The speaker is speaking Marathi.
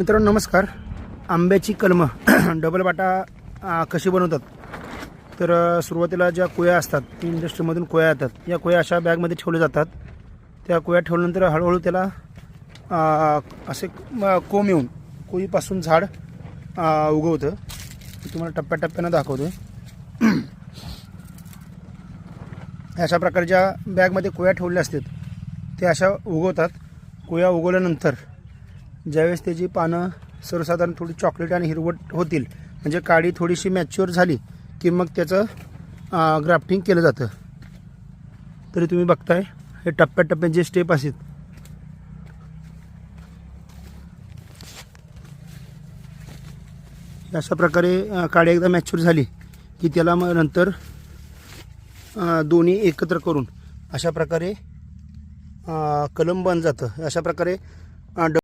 मित्रांनो नमस्कार. आंब्याची कलमं डबल बाटा कशी बनवतात? तर सुरुवातीला ज्या कोया असतात ती इंडस्ट्रीमधून कोया येतात. या कोया अशा बॅगमध्ये ठेवल्या जातात. त्या कोया ठेवल्यानंतर हळूहळू त्याला असे कोम कोंब येऊन कोईपासून झाड उगवतं. तुम्हाला टप्प्याटप्प्यानं दाखवतो अशा प्रकारच्या बॅगमध्ये कोया ठेवल्या असतात. त्या अशा उगवतात. कोया उगवल्यानंतर ज्यावेळेस त्याची पानं सर्वसाधारण थोडी चॉकलेट आणि हिरवट होतील म्हणजे काडी थोडीशी मॅच्युअर झाली की मग त्याचं ग्राफ्टिंग केलं जातं. तरी तुम्ही बघताय हे टप्प्याटप्प्यात जे स्टेप असतात अशा प्रकारे काळी काडी एकदा मॅच्युअर झाली की त्याला मग नंतर दोन्ही एकत्र करून अशा प्रकारे कलम बन जातं. अशा प्रकारे